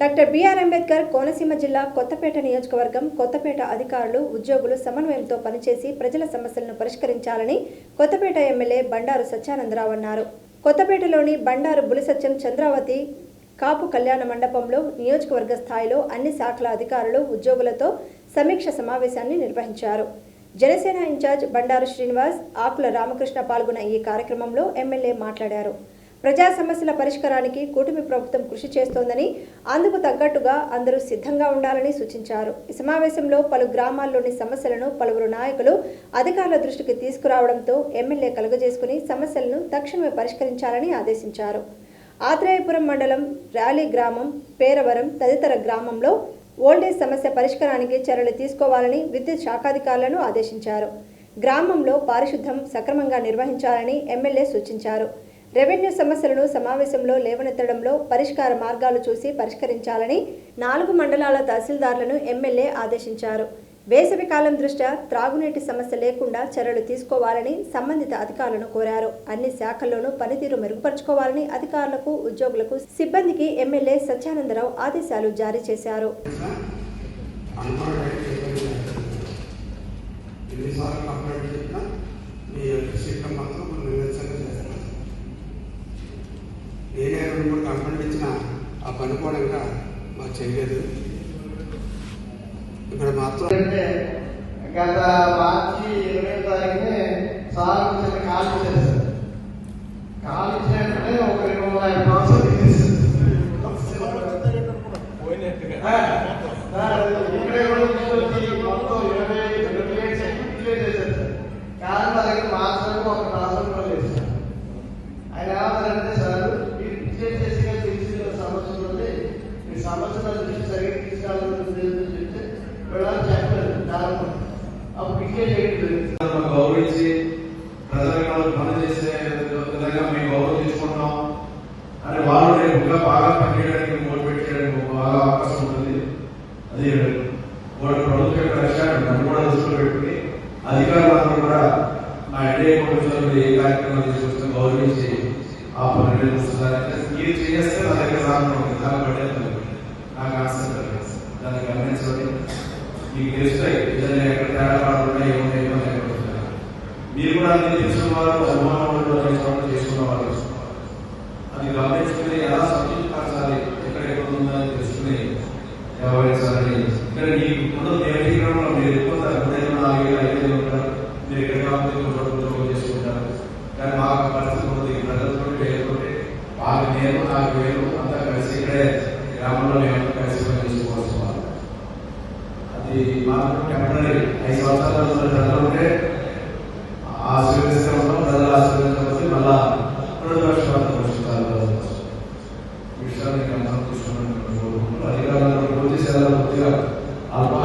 Doctor BR Ambedkar Konaseema జిల్లా కొత్తపేట నియోజకవర్గం కొత్తపేట అధికారులు ఉద్యోగులు సమన్వయంతో పనిచేసి ప్రజల సమస్యలను పరిష్కరించాలని కొత్తపేట ఎమ్మెల్యే బండారు సత్యానందరావు అన్నారు. కొత్తపేటలోని బండారు బులిసత్యం చంద్రావతి కాపు కళ్యాణ మండపంలో నియోజకవర్గ స్థాయిలో అన్ని శాఖల అధికారులు ఉద్యోగులతో సమీక్ష సమావేశాన్ని నిర్వహించారు. జనసేన ఇన్ఛార్జ్ బండారు శ్రీనివాస్ ఆకుల రామకృష్ణ పాల్గొన్న ఈ కార్యక్రమంలో ఎమ్మెల్యే మాట్లాడారు. ప్రజా సమస్యల పరిష్కారానికి కూటమి ప్రభుత్వం కృషి చేస్తోందని అందుకు తగ్గట్టుగా అందరూ సిద్ధంగా ఉండాలని సూచించారు. ఈ సమావేశంలో పలు గ్రామాల్లోని సమస్యలను పలువురు నాయకులు అధికారుల దృష్టికి తీసుకురావడంతో ఎమ్మెల్యే కలుగజేసుకుని సమస్యలను తక్షణమే పరిష్కరించాలని ఆదేశించారు. ఆత్రేయపురం మండలం ర్యాలీ గ్రామం పేరవరం తదితర గ్రామంలో ఓల్డేజ్ సమస్య పరిష్కారానికి చర్యలు తీసుకోవాలని విద్యుత్ శాఖాధికారులను ఆదేశించారు. గ్రామంలో పారిశుద్ధం సక్రమంగా నిర్వహించాలని ఎమ్మెల్యే సూచించారు. రెవెన్యూ సమస్యలను సమావేశంలో లేవనెత్తడంలో పరిష్కార మార్గాలు చూసి పరిష్కరించాలని నాలుగు మండలాల తహసీల్దార్లను ఎమ్మెల్యే ఆదేశించారు. వేసవి కాలం దృష్ట్యా త్రాగునీటి సమస్య లేకుండా చర్యలు తీసుకోవాలని సంబంధిత అధికారులను కోరారు. అన్ని శాఖల్లోనూ పనితీరు మెరుగుపరుచుకోవాలని అధికారులకు ఉద్యోగులకు సిబ్బందికి ఎమ్మెల్యే సత్యానందరావు ఆదేశాలు జారీ చేశారు. ఎన్నిసార్లు కంప్లైంట్ చెప్పినా మీ యొక్క మాత్రం నేనే రెండు మూడు కంప్లైంట్ ఇచ్చిన ఆ పని కూడా ఇంకా మాకు చేయలేదు. ఇక్కడ మాత్రం అంటే గత మార్చి ఇరవై తారీఖునే సార్ చిన్న ఖాళీ చేశారు ఖాళీ చేయడంటే ఒక రెండు వందల యాభై సంవత్సరాలు ఇక్కడే కూడా తీసుకొచ్చి మొత్తం ఇరవై ఇరవై ఏడు సెట్లు క్లియర్ చేశారు సార్ కానీ మా దగ్గర మార్చడానికి ఒక ట్రాన్స్ఫర్ కూడా లేదు సార్ ఆయన ఏమంటారంటే సార్ మీరు క్లియర్ చేసి తెలిసిన సమస్యలు ఉంది మీ సమస్యల దృష్టి సరిగ్గా తీసుకెళ్ళాలని చెప్తే వెళ్ళాలని చెప్పలేదు దాదాపు అప్పుడు క్లియర్ చేయడం జరిగింది మనం గౌరవించి ప్రజలకు పనిచేసే విధంగా మేము గౌరవించుకుంటాం అని వాళ్ళు రేపు ఇంకా బాగా పనిచేయడానికి మోటివేట్ చేయడానికి బాగా అవకాశం ఉంటుంది. అది వాళ్ళ ప్రభుత్వం యొక్క లక్ష్యాన్ని నన్ను కూడా దృష్టిలో పెట్టుకుని అధికారులందరూ కూడా మా ఎన్డీఏ ప్రభుత్వంలో ఏ కార్యక్రమాలు తీసుకొస్తే గౌరవించి ఆ పని నిర్వహిస్తున్నారంటే మీరు చేస్తే నా దగ్గర సాధన ఉంది దాన్ని బట్టే నాకు ఆన్సర్ కలిగింది దాన్ని గమనించండి మీకు తెలుస్తాయి ఏదైనా ఎక్కడ తేడా ఉన్నాయి ఏమున్నాయి ఏమో లేకపోతున్నాయి మీరు కూడా అన్ని తెలిసిన వారు అనుమానం చేసుకున్న వాళ్ళు అది గమనించుకుని ఎలా సంతృప్తిపరచాలి ఎక్కడ ఎక్కడ ఉందని తెలుసుకుని వ్యవహరించాలని ఇక్కడ ఈ ఉన్న దేవీకరణలో మీరు ఎక్కువ ఎప్పుడైనా నాలుగేళ్ళు ఐదేళ్ళు ఉంటారు మీరు ఎక్కడ కాకపోతే కొంచెం ఉద్యోగం చేసుకుంటారు కానీ మాకు పరిస్థితి ఉంది ప్రజలతో వేరుకుంటే వాళ్ళకి నేను నాకు వేరు అంతా కలిసి ఇక్కడే గ్రామంలో మేము కలిసి పని చేసుకోవాల్సి వాళ్ళు అది మాకు టెంపరీ ఐదు సంవత్సరాల ప్రజలు ఉంటే ఆశీర్వదిస్తూ ఉంటాం ప్రజలు ఆశీర్వదించకపోతే మళ్ళా ప్రతిపక్ష విషయాన్ని గమనం తీసుకున్నాను అధికారులను పూర్తి